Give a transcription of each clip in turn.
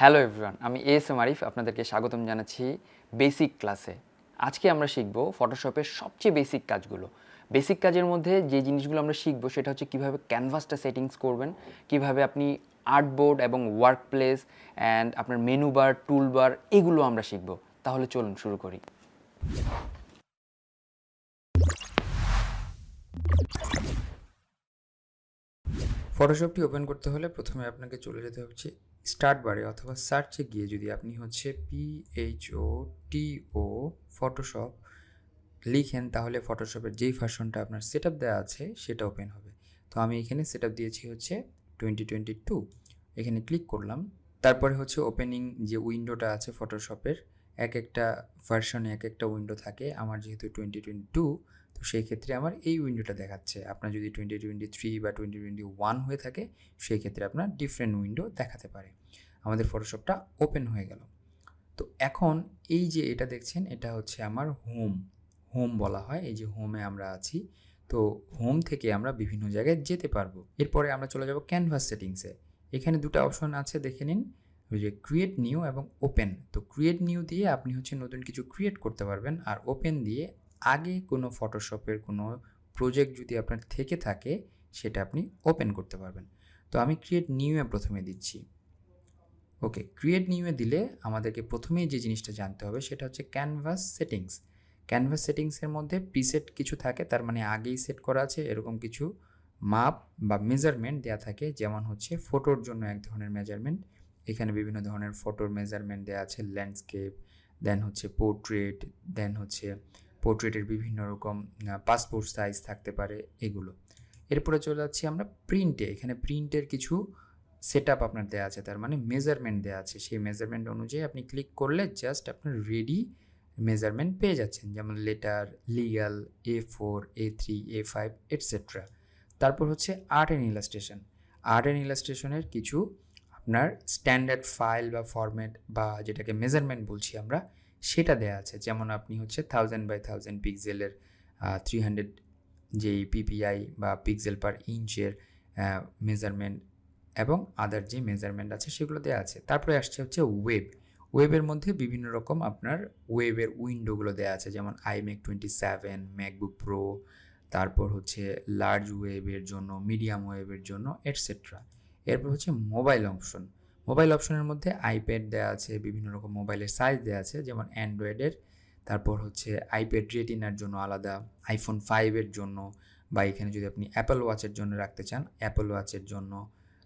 Hello everyone আমি S M Arif আপনাদেরকে স্বাগতম জানাচ্ছি বেসিক ক্লাসে আজকে আমরা শিখব ফটোশপের সবচেয়ে বেসিক কাজগুলো। বেসিক কাজের মধ্যে যে জিনিসগুলো আমরা শিখব সেটা হচ্ছে কীভাবে ক্যানভাসটা সেটিংস করবেন, কীভাবে আপনি আর্টবোর্ড এবং ওয়ার্ক প্লেস অ্যান্ড আপনার মেনু বার টুল বার এগুলো আমরা শিখব। তাহলে চলুন শুরু করি। ফটোশপটি ওপেন করতে হলে প্রথমে আপনাকে চলে যেতে হচ্ছে স্টার্ট বারে অথবা সার্চে গিয়ে যদি আপনি হচ্ছে পিএইচও টিও ফটোশপ লিখেন, তাহলে ফটোশপের যেই ভার্সনটা আপনার সেট আপ দেওয়া আছে, সেটা ওপেন হবে। তো আমি এখানে সেট আপ দিয়েছি হচ্ছে টোয়েন্টি টোয়েন্টি টু এখানে ক্লিক করলাম। তারপরে হচ্ছে ওপেনিং যে উইন্ডোটা আছে ফটোশপের এক একটা ভার্সনে এক একটা উইন্ডো থাকে। আমার যেহেতু টোয়েন্টি টোয়েন্টি টু তো সেই ক্ষেত্রে আমার এই উইন্ডোটা দেখাচ্ছে। আপনার যদি টোয়েন্টি টোয়েন্টি থ্রি বা টোয়েন্টি টোয়েন্টি ওয়ান হয়ে থাকে, সেই ক্ষেত্রে আপনার ডিফারেন্ট উইন্ডো দেখাতে পারে। আমাদের ফটোশপটা ওপেন হয়ে গেল। তো এখন এই যে এটা দেখছেন, এটা হচ্ছে আমার হোম হোম বলা হয়, এই যে হোমে আমরা আছি। তো হোম থেকে আমরা বিভিন্ন জায়গায় যেতে পারব। এরপরে আমরা চলে যাব ক্যানভাস সেটিংসে এখানে দুটো অপশন আছে, দেখে নিন। ওই যে ক্রিয়েট নিউ এবং ওপেন তো ক্রিয়েট নিউ দিয়ে আপনি হচ্ছে নতুন কিছু ক্রিয়েট করতে পারবেন। আর ওপেন দিয়ে আগে কোনো ফটোশপের কোনো প্রজেক্ট যদি আপনার থেকে থাকে, সেটা আপনি ওপেন করতে পারবেন। তো আমি ক্রিয়েট নিউয়ে প্রথমে দিচ্ছি। ওকে ক্রিয়েট নিউয়ে দিলে আমাদেরকে প্রথমেই যে জিনিসটা জানতে হবে, সেটা হচ্ছে ক্যানভাস সেটিংস ক্যানভাস সেটিংসের মধ্যে প্রিসেট কিছু থাকে, তার মানে আগেই সেট করা আছে, এরকম কিছু মাপ বা মেজারমেন্ট দেওয়া থাকে, যেমন হচ্ছে ফটোর জন্য এক ধরনের মেজারমেন্ট এখানে বিভিন্ন ধরনের ফটোর মেজারমেন্ট দেওয়া আছে ল্যান্ডস্কেপ দেন হচ্ছে পোর্ট্রেট দেন হচ্ছে পোর্ট্রেটের বিভিন্ন রকম পাসপোর্ট সাইজ থাকতে পারে এগুলো। এরপরে চলে যাচ্ছি আমরা প্রিন্টে এখানে প্রিন্টের কিছু সেট আপ আপনার দেওয়া আছে, তার মানে মেজারমেন্ট দেওয়া আছে। সেই মেজারমেন্ট অনুযায়ী আপনি ক্লিক করলে জাস্ট আপনার রেডি মেজারমেন্ট পেয়ে যাচ্ছেন। যেমন letter legal A four A three A five etcetera তারপর হচ্ছে art and illustration art and ইলাস্ট্রেশনের কিছু আপনার স্ট্যান্ডার্ড ফাইল বা ফরম্যাট বা যেটাকে মেজারমেন্ট বলছি আমরা সেটা দেওয়া আছে। যেমন আপনি হচ্ছে থাউজেন্ড বাই থাউজেন্ড পিক্সেলের থ্রি হান্ড্রেড যেই পিপিআই বা পিক্সেল পার ইঞ্চের মেজারমেন্ট এবং আদার যে মেজারমেন্ট আছে সেগুলো দেওয়া আছে। তারপরে আসছে হচ্ছে ওয়েব ওয়েবের মধ্যে বিভিন্ন রকম আপনার ওয়েবের উইন্ডোগুলো দেওয়া আছে। যেমন iMac twenty seven MacBook Pro তারপর হচ্ছে লার্জ ওয়েবের জন্য মিডিয়াম ওয়েবের জন্য এটসেট্রা এরপর হচ্ছে মোবাইল অপশন মোবাইল অপশনের মধ্যে আইপ্যাড দেওয়া আছে, বিভিন্ন রকম মোবাইলের সাইজ দেওয়া আছে, যেমন অ্যান্ড্রয়েডের তারপর হচ্ছে আইপ্যাড রেটিনার জন্য আলাদা আইফোন ফাইভের জন্য, বা এখানে যদি আপনি অ্যাপেল ওয়াচের জন্য রাখতে চান অ্যাপেল ওয়াচের জন্য।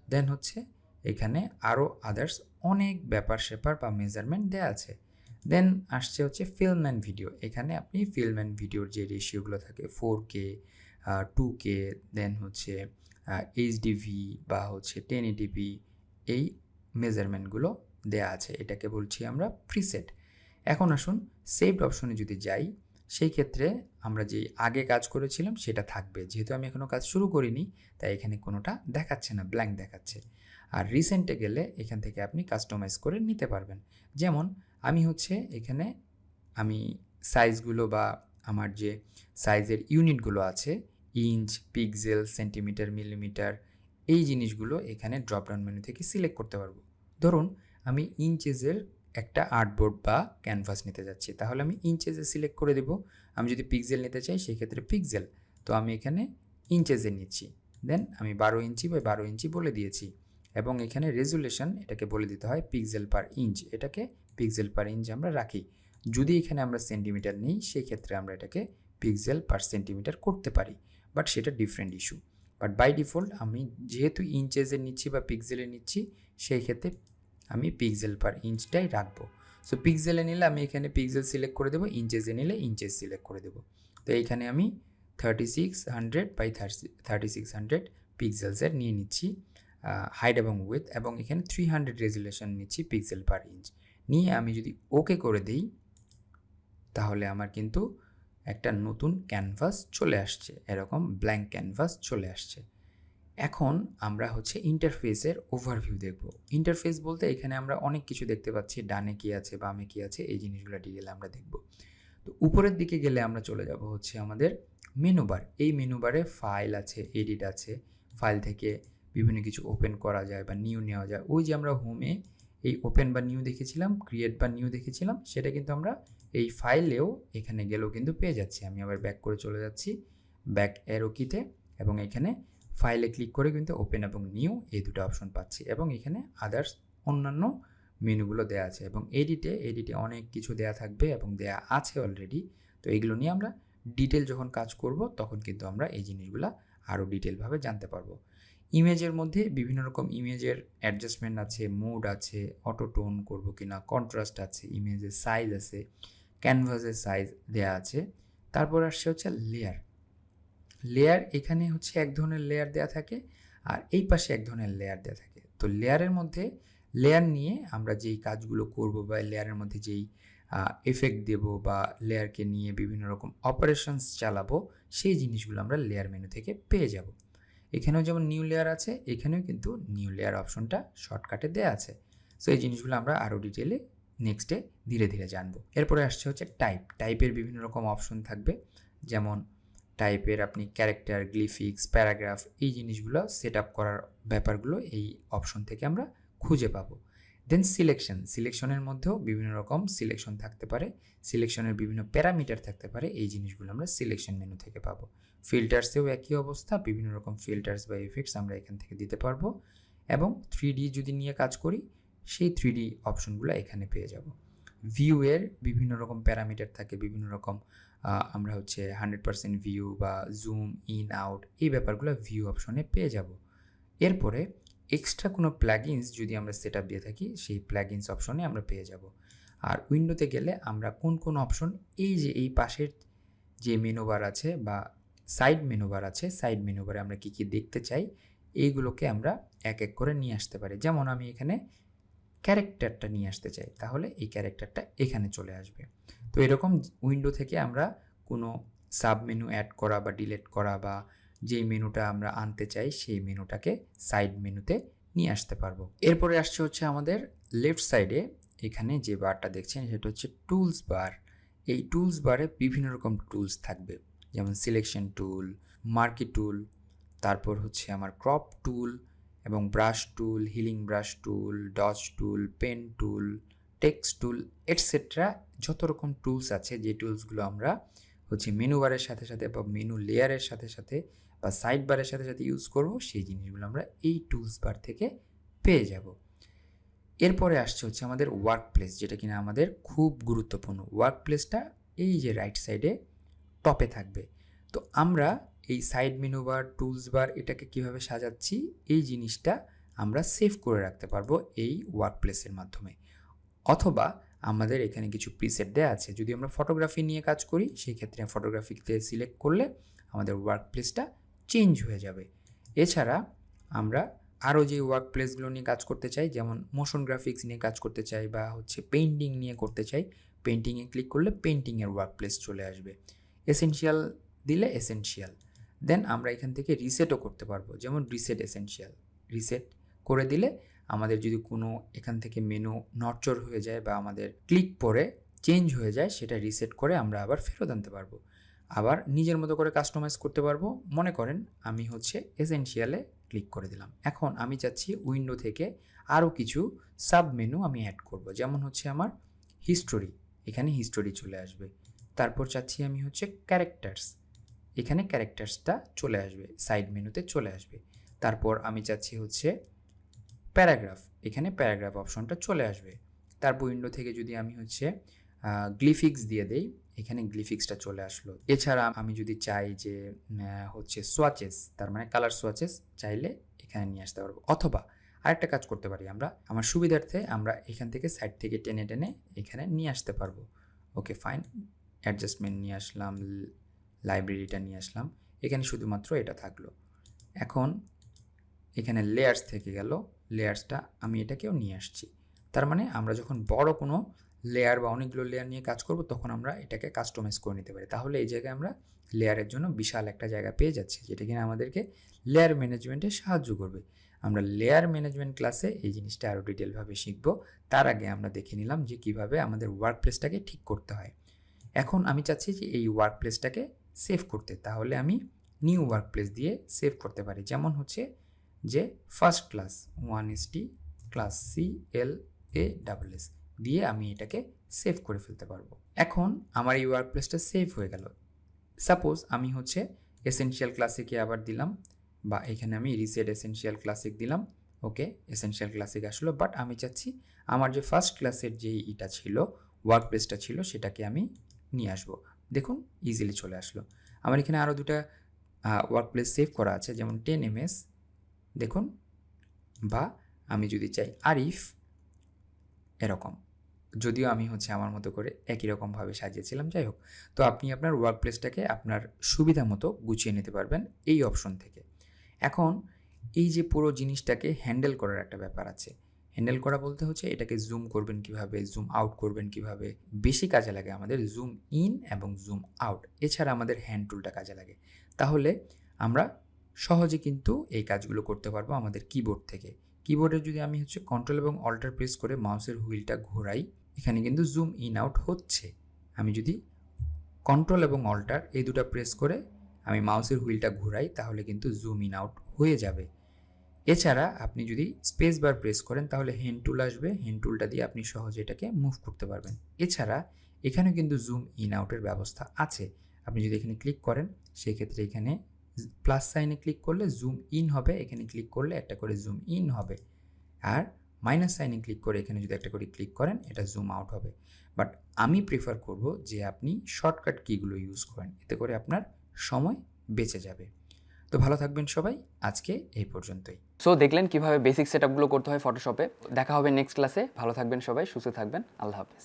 দেন হচ্ছে এখানে আরও আদার্স অনেক ব্যাপার স্যাপার বা মেজারমেন্ট দেওয়া আছে। দেন আসছে হচ্ছে ফিল্ম অ্যান্ড ভিডিও এখানে আপনি ফিল্ম অ্যান্ড ভিডিওর যে রেশিওগুলো থাকে ফোর কে টু কে দেন হচ্ছে এইচডিভি বা হচ্ছে টেন এই মেজারমেন্টগুলো দেয়া আছে, এটাকে বলছি আমরা প্রিসেট এখন আসুন সেভড অপশনে যদি যাই, সেই ক্ষেত্রে আমরা যে আগে কাজ করেছিলাম সেটা থাকবে। যেহেতু আমি এখনও কাজ শুরু করিনি, তাই এখানে কোনোটা দেখাচ্ছে না ব্ল্যাঙ্ক দেখাচ্ছে। আর রিসেন্টে গেলে এখান থেকে আপনি কাস্টমাইজ করে নিতে পারবেন। যেমন, আমি হচ্ছে এখানে আমি সাইজগুলো বা আমার যে সাইজের ইউনিটগুলো আছে ইঞ্চ পিক্সেল সেন্টিমিটার মিলিমিটার এই জিনিসগুলো এখানে ড্রপডাউন মেনু থেকে সিলেক্ট করতে পারব। ধরুন, আমি ইঞ্চেজের একটা আর্টবোর্ড বা ক্যানভাস নিতে যাচ্ছি। তাহলে আমি ইঞ্চেসে সিলেক্ট করে দেবো। আমি যদি পিক্সেল নিতে চাই, সেক্ষেত্রে পিক্সেল তো আমি এখানে ইঞ্চেজে নিচ্ছি। দেন আমি বারো ইঞ্চি বা বারো ইঞ্চি বলে দিয়েছি। এবং এখানে রেজুলেশন এটাকে বলে দিতে হয় পিক্সেল পার ইঞ্চ এটাকে পিক্সেল পার ইঞ্চ আমরা রাখি। যদি এখানে আমরা সেন্টিমিটার নিই সেই ক্ষেত্রে আমরা এটাকে পিক্সেল পার সেন্টিমিটার করতে পারি। বাট সেটা different issue but by default আমি যেহেতু ইঞ্চেসে নিচ্ছি বা পিক্সেলে নিচ্ছি, সেই ক্ষেত্রে আমি পিক্সেল পার ইঞ্চটাই রাখব। সো পিক্সেলে নিলে আমি এখানে পিক্সেল সিলেক্ট করে দেবো ইঞ্চেসে নিলে ইঞ্চেস সিলেক্ট করে দেবো। তো এইখানে আমি thirty six hundred by thirty six hundred পিক্সেলসের নিয়ে নিচ্ছি হাইট এবং উইথ এবং এখানে থ্রি হান্ড্রেড রেজুলেশন নিচ্ছি পিক্সেল পার ইঞ্চ নিয়ে আমি যদি ওকে করে দিই, তাহলে আমার কিন্তু একটা নতুন ক্যানভাস চলে আসছে, এরকম ব্ল্যাঙ্ক ক্যানভাস চলে আসছে। এখন আমরা হচ্ছে ইন্টারফেসের ওভারভিউ দেখব। ইন্টারফেস বলতে এখানে আমরা অনেক কিছু দেখতে পাচ্ছি, ডানে কী আছে, বামে কী আছে, এই জিনিসগুলো ডিটেলে আমরা দেখব। তো উপরের দিকে গেলে আমরা চলে যাব হচ্ছে আমাদের মেনু বার এই মেনু বারে ফাইল আছে এডিট আছে ফাইল থেকে বিভিন্ন কিছু ওপেন করা যায় বা নিউ নেওয়া যায়। ওই যে আমরা হোমে এই ওপেন বা নিউ দেখেছিলাম ক্রিয়েট বা নিউ দেখেছিলাম, সেটা কিন্তু আমরা এই ফাইলেও এখানে গেলেও কিন্তু পেয়ে যাচ্ছি। আমি আবার ব্যাক করে চলে যাচ্ছি ব্যাক অ্যারো কিতে এবং এখানে ফাইলে ক্লিক করে কিন্তু ওপেন এবং নিউ এই দুটো অপশন পাচ্ছি, এবং এখানে আদার্স অন্যান্য মেনুগুলো দেওয়া আছে, এবং এডিটে এডিটে অনেক কিছু দেয়া থাকবে এবং দেয়া আছে অলরেডি তো এগুলো নিয়ে আমরা ডিটেল যখন কাজ করব, তখন কিন্তু আমরা এই জিনিসগুলো আরও ডিটেলভাবে জানতে পারব। ইমেজের মধ্যে বিভিন্ন রকম ইমেজের অ্যাডজাস্টমেন্ট আছে মুড আছে অটো টোন করব কিনা কন্ট্রাস্ট আছে ইমেজের সাইজ আছে ক্যানভাসের সাইজ দেয়া আছে। তারপর আসছে হচ্ছে লেয়ার লেয়ার এখানে হচ্ছে এক ধরনের লেয়ার দেয়া থাকে আর এই পাশে এক ধরনের লেয়ার দেয়া থাকে। তো লেয়ারের মধ্যে লেয়ার নিয়ে আমরা যেই কাজগুলো করব বা লেয়ারের মধ্যে যেই এফেক্ট দেব বা লেয়ারকে নিয়ে বিভিন্ন রকম অপারেশনস চালাবো, সেই জিনিসগুলো আমরা লেয়ার মেনু থেকে পেয়ে যাব। এখানেও যেমন নিউ লেয়ার আছে, এখানেও কিন্তু নিউ লেয়ার অপশনটা শর্টকাটে দেওয়া আছে। সো এই জিনিসগুলো আমরা আরও ডিটেলে নেক্সটে ধীরে ধীরে জানব। এরপরে আসছে হচ্ছে টাইপ টাইপের বিভিন্ন রকম অপশন থাকবে। যেমন টাইপের আপনি ক্যারেক্টার গ্লিফিক্স প্যারাগ্রাফ এই জিনিসগুলো সেট আপ করার ব্যাপারগুলো এই অপশন থেকে আমরা খুঁজে পাবো। দেন সিলেকশন সিলেকশনের মধ্যেও বিভিন্ন রকম সিলেকশন থাকতে পারে। সিলেকশনের বিভিন্ন প্যারামিটার থাকতে পারে। এই জিনিসগুলো আমরা সিলেকশন মেনু থেকে পাবো। ফিল্টার্সেও একই অবস্থা। বিভিন্ন রকম ফিল্টার্স বা এফেক্টস আমরা এখান থেকে দিতে পারব। এবং থ্রি যদি নিয়ে কাজ করি, সেই থ্রি অপশনগুলো এখানে পেয়ে যাব। ভিউ এর বিভিন্ন রকম প্যারামিটার থাকে। বিভিন্ন রকম আমরা হচ্ছে হান্ড্রেড পার্সেন্ট ভিউ বা জুম ইন আউট এই ব্যাপারগুলো ভিউ অপশনে পেয়ে যাব। এরপরে এক্সট্রা কোনো প্ল্যাগিনস যদি আমরা সেট আপ দিয়ে থাকি, সেই প্ল্যাগিনস অপশনে আমরা পেয়ে যাব। আর উইন্ডোতে গেলে আমরা কোন কোন অপশন এই যে এই পাশের যে মেনু বার আছে বা সাইড মেনু বার আছে সাইড মেনু বারে আমরা কী কী দেখতে চাই, এইগুলোকে আমরা এক এক করে নিয়ে আসতে পারি। যেমন আমি এখানে ক্যারেক্টারটা নিয়ে আসতে চাই, তাহলে এই ক্যারেক্টারটা এখানে চলে আসবে। তো এরকম উইন্ডো থেকে আমরা কোনো সাব মেনু অ্যাড করা বা ডিলিট করা বা যেই মেনুটা আমরা আনতে চাই, সেই মেনুটাকে সাইড মেনুতে নিয়ে আসতে পারব। এরপরে আসছে হচ্ছে আমাদের লেফট সাইডে এখানে যে বারটা দেখছেন, সেটা হচ্ছে টুলস বার এই টুলস বারে বিভিন্ন রকম টুলস থাকবে। যেমন সিলেকশন টুল মার্কি টুল তারপর হচ্ছে আমার ক্রপ টুল এবং brush tool healing brush tool dodge tool pen tool text tool etcetera যত রকম টুলস আছে, যে টুলসগুলো আমরা হচ্ছে মেনু বারের সাথে সাথে বা মেনু লেয়ারের সাথে সাথে বা সাইড বারের সাথে সাথে ইউজ করব, সেই জিনিসগুলো আমরা এই টুলস বার থেকে পেয়ে যাব। এরপরে আসছে হচ্ছে আমাদের ওয়ার্ক প্লেস যেটা কিনা আমাদের খুব গুরুত্বপূর্ণ। ওয়ার্ক প্লেসটা এই যে রাইট সাইডে টপে থাকবে। তো আমরা এই side menu bar tools bar এটাকে কীভাবে সাজাচ্ছি, এই জিনিসটা আমরা সেভ করে রাখতে পারব এই ওয়ার্ক প্লেসের মাধ্যমে। অথবা আমাদের এখানে কিছু প্রিসেট দেওয়া আছে। যদি আমরা ফটোগ্রাফি নিয়ে কাজ করি, সেই ক্ষেত্রে ফটোগ্রাফিতে সিলেক্ট করলে আমাদের ওয়ার্ক প্লেসটা চেঞ্জ হয়ে যাবে। এছাড়া আমরা আরও যে ওয়ার্ক প্লেসগুলো নিয়ে কাজ করতে চাই, যেমন মোশন গ্রাফিক্স নিয়ে কাজ করতে চাই বা হচ্ছে পেন্টিং নিয়ে করতে চাই পেন্টিংয়ে ক্লিক করলে পেন্টিংয়ের ওয়ার্ক প্লেস চলে আসবে। এসেনশিয়াল দিলে এসেনশিয়াল দেন আমরা এখান থেকে রিসেটও করতে পারব, যেমন রিসেট এসেনশিয়াল রিসেট করে দিলে আমাদের যদি কোনো এখান থেকে মেনু নটচর হয়ে যায় বা আমাদের ক্লিক পরে চেঞ্জ হয়ে যায়, সেটা রিসেট করে আমরা আবার ফেরত আনতে পারব। আবার নিজের মতো করে কাস্টমাইজ করতে পারব। মনে করেন আমি হচ্ছে এসেনশিয়ালে ক্লিক করে দিলাম। এখন আমি চাচ্ছি উইন্ডো থেকে আরও কিছু সাব মেনু আমি অ্যাড করব। যেমন হচ্ছে আমার হিস্টোরি এখানে হিস্টোরি চলে আসবে। তারপর চাচ্ছি আমি হচ্ছে ক্যারেক্টার্স এখানে ক্যারেক্টার্সটা চলে আসবে সাইড মেনুতে চলে আসবে। তারপর আমি চাচ্ছি হচ্ছে প্যারাগ্রাফ এখানে প্যারাগ্রাফ অপশনটা চলে আসবে। তারপর উইন্ডো থেকে যদি আমি হচ্ছে গ্লিফিক্স দিয়ে দেই এখানে গ্লিফিক্সটা চলে আসলো। এছাড়া আমি যদি চাই যে হচ্ছে সোয়াচেস তার মানে কালার সোয়াচেস চাইলে এখানে নিয়ে আসতে পারব। অথবা আরেকটা কাজ করতে পারি আমরা। আমার সুবিধার্থে আমরা এখান থেকে সাইড থেকে টেনে টেনে এখানে নিয়ে আসতে পারব। ওকে ফাইন অ্যাডজাস্টমেন্ট নিয়ে আসলাম লাইব্রেরিটা নিয়ে আসলাম। এখানে শুধুমাত্র এটা থাকল। এখন এখানে লেয়ার্স থেকে গেল। লেয়ার্সটা আমি এটাকেও নিয়ে আসছি। তার মানে আমরা যখন বড় কোনো লেয়ার বা অনেকগুলো লেয়ার নিয়ে কাজ করব, তখন আমরা এটাকে কাস্টমাইজ করে নিতে পারি। তাহলে এই জায়গায় আমরা লেয়ারের জন্য বিশাল একটা জায়গা পেয়ে যাচ্ছি, যেটা কিনা আমাদেরকে লেয়ার ম্যানেজমেন্টে সাহায্য করবে। আমরা লেয়ার ম্যানেজমেন্ট ক্লাসে এই জিনিসটা আরও ডিটেলভাবে শিখব। তার আগে আমরা দেখে নিলাম যে কীভাবে আমাদের ওয়ার্ক প্লেসটাকে ঠিক করতে হয়। এখন আমি চাচ্ছি যে এই ওয়ার্ক প্লেসটাকে সেভ করতে, তাহলে আমি নিউ ওয়ার্ক প্লেস দিয়ে সেভ করতে পারি। যেমন হচ্ছে যে first class one S T class C L A double S দিয়ে আমি এটাকে সেভ করে ফেলতে পারব। এখন আমার এই ওয়ার্ক প্লেসটা সেভ হয়ে গেল। সাপোজ আমি হচ্ছে এসেনশিয়াল ক্লাসিকে আবার দিলাম বা এখানে আমি রিসেট এসেনশিয়াল ক্লাসিক দিলাম ওকে এসেনশিয়াল ক্লাসিক আসলো বাট আমি চাচ্ছি আমার যে ফার্স্ট ক্লাসের যে ইটা ছিল ওয়ার্ক প্লেসটা ছিল, সেটাকে আমি নিয়ে আসব। দেখুন ইজিলি চলে আসলো। আমার এখানে আরও দুটা ওয়ার্ক প্লেস সেভ করা আছে, যেমন টেন এমএস দেখুন, বা আমি যদি চাই আরিফ এরকম। যদিও আমি হচ্ছে আমার মতো করে একই রকমভাবে সাজিয়েছিলাম, যাই হোক। তো আপনি আপনার ওয়ার্ক প্লেসটাকে আপনার সুবিধা মতো গুছিয়ে নিতে পারবেন এই অপশন থেকে। এখন এই যে পুরো জিনিসটাকে হ্যান্ডেল করার একটা ব্যাপার আছে। হ্যান্ডেল করা বলতে হচ্ছে এটাকে জুম করবেন কীভাবে জুম আউট করবেন কীভাবে, বেশি কাজে লাগে আমাদের জুম ইন এবং জুম আউট এছাড়া আমাদের হ্যান্ড টুলটা কাজে লাগে। তাহলে আমরা সহজে কিন্তু এই কাজগুলো করতে পারব আমাদের কিবোর্ড থেকে। কিবোর্ডে যদি আমি হচ্ছে কন্ট্রোল এবং অল্টার প্রেস করে মাউসের হুইলটা ঘোরাই, এখানে কিন্তু জুম ইন আউট হচ্ছে। আমি যদি কন্ট্রোল এবং অল্টার এই দুটো প্রেস করে আমি মাউসের হুইলটা ঘোরাই, তাহলে কিন্তু জুম ইন আউট হয়ে যাবে। এছাড়া আপনি যদি স্পেস বার প্রেস করেন, তাহলে হেন টুল আসবে। হেন টুলটা দিয়ে আপনি সহজে এটাকে মুভ করতে পারবেন। এছাড়া এখানে কিন্তু জুম ইন আউটের ব্যবস্থা আছে। আপনি যদি এখানে ক্লিক করেন, সেক্ষেত্রে এখানে প্লাস সাইনে ক্লিক করলে জুম ইন হবে, এখানে ক্লিক করলে একটা করে জুম ইন হবে। আর মাইনাস সাইনে ক্লিক করে এখানে যদি একটা করে ক্লিক করেন, এটা জুম আউট হবে। বাট আমি প্রিফার করব যে আপনি শর্টকাট কিগুলো ইউজ করেন, এতে করে আপনার সময় বেঁচে যাবে। তো ভালো থাকবেন সবাই, আজকে এই পর্যন্তই। সো দেখলেন কীভাবে বেসিক সেটআপগুলো করতে হয় ফটোশপে দেখা হবে নেক্সট ক্লাসে ভালো থাকবেন সবাই, সুস্থ থাকবেন। আল্লাহ হাফেজ।